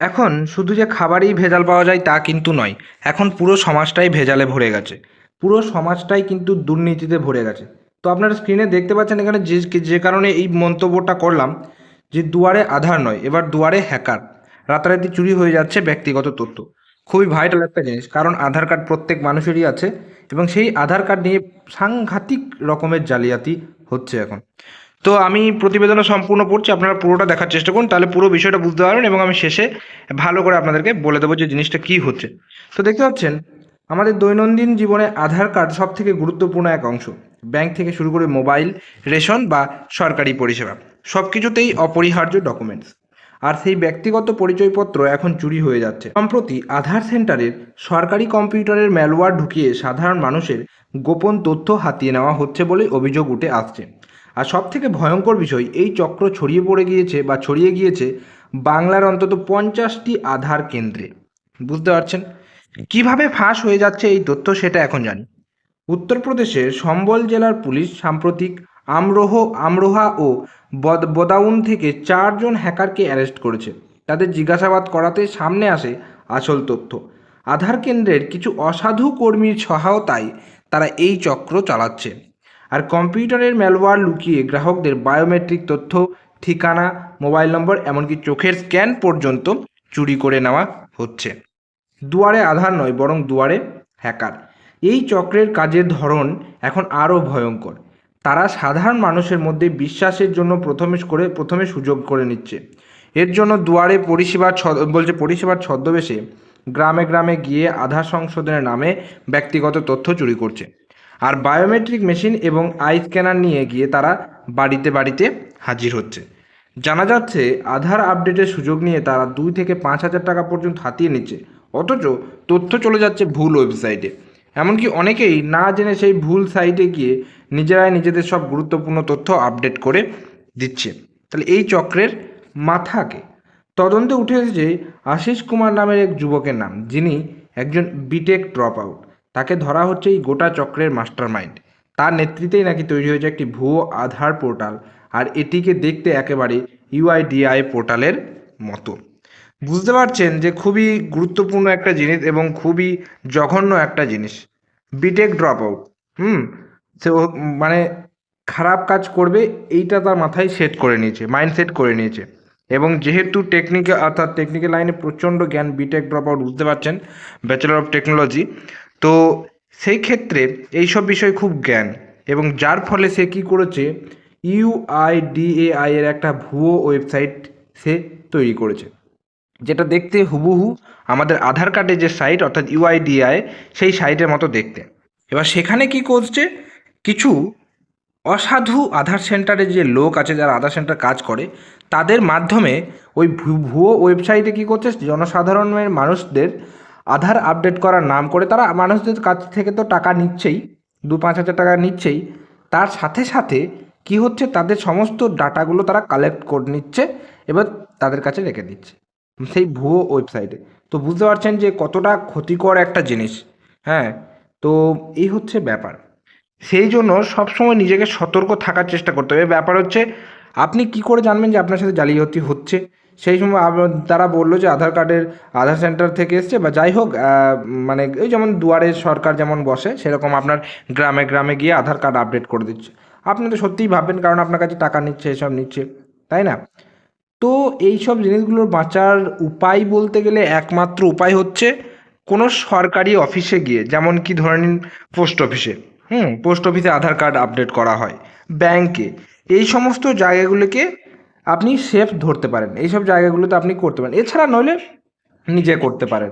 এখন শুধু যে খাবারেই ভেজাল পাওয়া যায় তা কিন্তু নয়, এখন পুরো সমাজটাই ভেজালে ভরে গেছে। পুরো সমাজটাই কিন্তু দুর্নীতিতে ভরে গেছে। তো আপনারা স্ক্রিনে দেখতে পাচ্ছেন এখানে যে যে কারণে এই মন্তব্যটা করলাম যে দুয়ারে আধার নয়, এবার দুয়ারে হ্যাকার রাতারাতি চুরি হয়ে যাচ্ছে ব্যক্তিগত তথ্য। খুবই ভাইটাল একটা জিনিস, কারণ আধার কার্ড প্রত্যেক মানুষেরই আছে এবং সেই আধার কার্ড নিয়ে সাংঘাতিক রকমের জালিয়াতি হচ্ছে এখন। তো আমি প্রতিবেদনটা সম্পূর্ণ পড়ছি, আপনারা পুরোটা দেখার চেষ্টা করুন, তাহলে পুরো বিষয়টা বুঝতে পারবেন এবং আমি শেষে ভালো করে আপনাদেরকে বলে দেবো যে জিনিসটা কী হচ্ছে। তো দেখতে পাচ্ছেন, আমাদের দৈনন্দিন জীবনে আধার কার্ড সব থেকে গুরুত্বপূর্ণ এক অংশ। ব্যাংক থেকে শুরু করে মোবাইল, রেশন বা সরকারি পরিষেবা সব কিছুতেই অপরিহার্য ডকুমেন্টস। আর সেই ব্যক্তিগত পরিচয়পত্র এখন চুরি হয়ে যাচ্ছে। সম্প্রতি আধার সেন্টারের সরকারি কম্পিউটারের ম্যালওয়্যার ঢুকিয়ে সাধারণ মানুষের গোপন তথ্য হাতিয়ে নেওয়া হচ্ছে বলে অভিযোগ উঠে আসছে। আর সব থেকে ভয়ঙ্কর বিষয়, এই চক্র ছড়িয়ে পড়ে গিয়েছে বা ছড়িয়ে গিয়েছে বাংলার অন্তত পঞ্চাশটি আধার কেন্দ্রে। বুঝতে পারছেন? কীভাবে ফাঁস হয়ে যাচ্ছে এই তথ্য সেটা এখন জানি। উত্তরপ্রদেশের সম্বল জেলার পুলিশ সাম্প্রতিক আমরোহ, আমরোহা ও বদ, বদাউন থেকে চারজন হ্যাকারকে অ্যারেস্ট করেছে। তাদের জিজ্ঞাসাবাদ করাতে সামনে আসে আসল তথ্য। আধার কেন্দ্রের কিছু অসাধু কর্মীর সহায়তায় তারা এই চক্র চালাচ্ছে। আর কম্পিউটারের ম্যালওয়্যার লুকিয়ে গ্রাহকদের বায়োমেট্রিক তথ্য, ঠিকানা মোবাইল নম্বর এমনকি চোখের স্ক্যান পর্যন্ত চুরি করে নেওয়া হচ্ছে। দুয়ারে আধার নয়, বরং দুয়ারে হ্যাকার এই চক্রের কাজের ধরন এখন আরও ভয়ঙ্কর। তারা সাধারণ মানুষের মধ্যে বিশ্বাসের জন্য প্রথমে করে, প্রথমে সুযোগ করে নিচ্ছে। এর জন্য দুয়ারে পরিষেবার বলছে পরিষেবার ছদ্মবেশে গ্রামে গ্রামে গিয়ে আধার সংশোধনের নামে ব্যক্তিগত তথ্য চুরি করছে। আর বায়োমেট্রিক মেশিন এবং আই স্ক্যানার নিয়ে গিয়ে তারা বাড়িতে বাড়িতে হাজির হচ্ছে। জানা যাচ্ছে, আধার আপডেটের সুযোগ নিয়ে তারা দুই থেকে পাঁচ হাজার টাকা পর্যন্ত হাতিয়ে নিচ্ছে। অথচ তথ্য চলে যাচ্ছে ভুল ওয়েবসাইটে এমনকি অনেকেই না জেনে সেই ভুল সাইটে গিয়ে নিজেরাই নিজেদের সব গুরুত্বপূর্ণ তথ্য আপডেট করে দিচ্ছে। তাহলে এই চক্রের মাথাকে তদন্তে উঠে এসেছে আশিস কুমার নামের এক যুবকের নাম, যিনি একজন বিটেক ড্রপ আউট তাকে ধরা হচ্ছে এই গোটা চক্রের মাস্টার মাইন্ড তার নেতৃত্বেই নাকি তৈরি হয়েছে একটি ভুয়ো আধার পোর্টাল, আর এটিকে দেখতে একেবারে ইউআইডিআই পোর্টালের মতো। বুঝতে পারছেন যে খুবই গুরুত্বপূর্ণ একটা জিনিস এবং খুবই জঘন্য একটা জিনিস। বিটেক ড্রপ আউট হুম? সে মানে খারাপ কাজ করবে, এইটা তার মাথায় সেট করে নিয়েছে মাইন্ড সেট করে নিয়েছে। এবং যেহেতু টেকনিক্যাল, অর্থাৎ টেকনিক্যাল লাইনে প্রচণ্ড জ্ঞান বিটেক ড্রপ আউট বুঝতে পারছেন? ব্যাচেলর অফ টেকনোলজি তো সেই ক্ষেত্রে এইসব বিষয় খুব জ্ঞান এবং যার ফলে সে কী করেছে? ইউআইডিএআই এর একটা ভুয়ো ওয়েবসাইট সে তৈরি করেছে। যেটা দেখতে হুবহু আমাদের আধার কার্ডের যে সাইট অর্থাৎ ইউআইডিআই সেই সাইটের মতো দেখতে। এবার সেখানে কি করছে? কিছু অসাধু আধার সেন্টারে যে লোক আছে যারা আধার সেন্টার কাজ করে, তাদের মাধ্যমে ওই ভুয়ো ওয়েবসাইটে কী করছে? জনসাধারণের মানুষদের আধার আপডেট করার নাম করে তারা মানুষদের কাছ থেকে তো টাকা নিচ্ছেই, দু পাঁচ হাজার টাকা নিচ্ছেই। তার সাথে সাথে কি হচ্ছে? তাদের সমস্ত ডাটাগুলো তারা কালেক্ট করে নিচ্ছে, এবার তাদের কাছে রেখে দিচ্ছে। সেই ভুয়ো ওয়েবসাইটে তো বুঝতে পারছেন যে কতটা ক্ষতিকর একটা জিনিস। হ্যাঁ তো এই হচ্ছে ব্যাপার। সেই জন্য সবসময় নিজেকে সতর্ক থাকার চেষ্টা করতে হবে। ব্যাপার হচ্ছে, আপনি কি করে জানবেন যে আপনার সাথে জালিয়াতি হচ্ছে? সেই সময় তারা বলল যে আধার কার্ডের, আধার সেন্টার থেকে এসছে বা যাই হোক মানে এই যেমন দুয়ারে সরকার যেমন বসে, সেরকম আপনার গ্রামে গ্রামে গিয়ে আধার কার্ড আপডেট করে দিচ্ছে। আপনি তো সত্যিই ভাববেন কারণ আপনার কাছে টাকা নিচ্ছে, এসব নিচ্ছে, তাই না? তো এই সব জিনিসগুলোর বাঁচার উপায় বলতে গেলে একমাত্র উপায় হচ্ছে কোনো সরকারি অফিসে গিয়ে, যেমন কি ধরে নিন পোস্ট অফিসে, হুম, পোস্ট অফিসে আধার কার্ড আপডেট করা হয়, ব্যাংকে, এই সমস্ত জায়গাগুলোকে আপনি সেফ ধরতে পারেন। এইসব জায়গাগুলোতে আপনি করতে পারেন। এছাড়া নইলে নিজে করতে পারেন।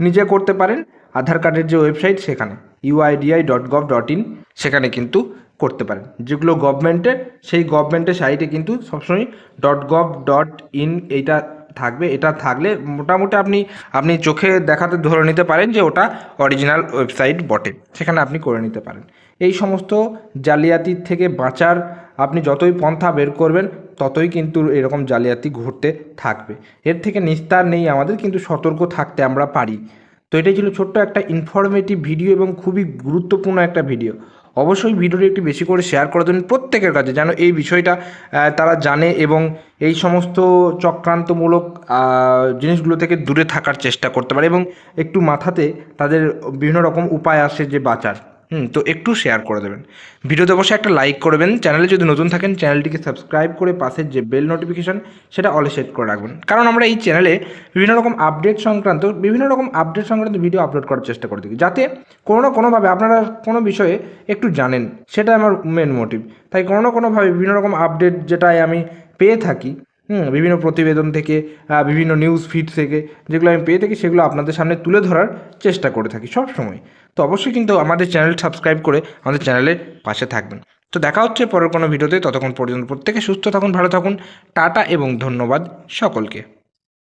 নিজে করতে পারেন আধার কার্ডের যে ওয়েবসাইট সেখানে UIDAI dot gov dot in সেখানে কিন্তু করতে পারেন। যেগুলো গভর্নমেন্টের সেই গভর্নমেন্টের সাইটে কিন্তু সবসময়. ডট গভ ডট ইন এইটা থাকবে। এটা থাকলে মোটামুটি আপনি আপনি চোখে দেখাতে ধরে নিতে পারেন যে ওটা অরিজিনাল ওয়েবসাইট বটে। সেখানে আপনি করে নিতে পারেন। এই সমস্ত জালিয়াতির থেকে বাঁচার আপনি যতই পন্থা বের করবেন ততই কিন্তু এরকম জালিয়াতি ঘটতে থাকবে। এর থেকে নিস্তার নেই আমাদের, কিন্তু সতর্ক থাকতে আমরা পারি। তো এটাই ছিল ছোট্ট একটা ইনফরমেটিভ ভিডিও এবং খুবই গুরুত্বপূর্ণ একটা ভিডিও অবশ্যই ভিডিওটি একটু বেশি করে শেয়ার করে দেবেন প্রত্যেকের কাছে, যেন এই বিষয়টা তারা জানে এবং এই সমস্ত চক্রান্তমূলক জিনিসগুলো থেকে দূরে থাকার চেষ্টা করতে পারে এবং একটু মাথাতে তাদের বিভিন্ন রকম উপায় আসে যে বাঁচার। হুম, তো একটু শেয়ার করে দেবেন। ভিডিওতে অবশ্যই একটা লাইক করবেন চ্যানেলে যদি নতুন থাকেন চ্যানেলটিকে সাবস্ক্রাইব করে পাশের যে বেল নোটিফিকেশন সেটা অলে সেট করে রাখবেন। কারণ আমরা এই চ্যানেলে বিভিন্ন রকম আপডেট সংক্রান্ত, বিভিন্ন রকম আপডেট সংক্রান্ত ভিডিও আপলোড করার চেষ্টা করে থাকি। যাতে কোনো না কোনোভাবে আপনারা কোনো বিষয়ে একটু জানেন সেটা আমার মেন মোটিভ তাই কোনো না কোনোভাবে বিভিন্ন রকম আপডেট যেটাই আমি পেয়ে থাকি হুম, বিভিন্ন প্রতিবেদন থেকে বিভিন্ন নিউজ ফিড থেকে যেগুলো আমি পেয়ে থাকি সেগুলো আপনাদের সামনে তুলে ধরার চেষ্টা করে থাকি সব সময়। তো অবশ্যই কিন্তু আমাদের চ্যানেল সাবস্ক্রাইব করে আমাদের চ্যানেলের পাশে থাকবেন। তো দেখা হচ্ছে পরের কোনো ভিডিওতে ততক্ষণ পর্যন্ত প্রত্যেকে সুস্থ থাকুন, ভালো থাকুন, টাটা এবং ধন্যবাদ সকলকে।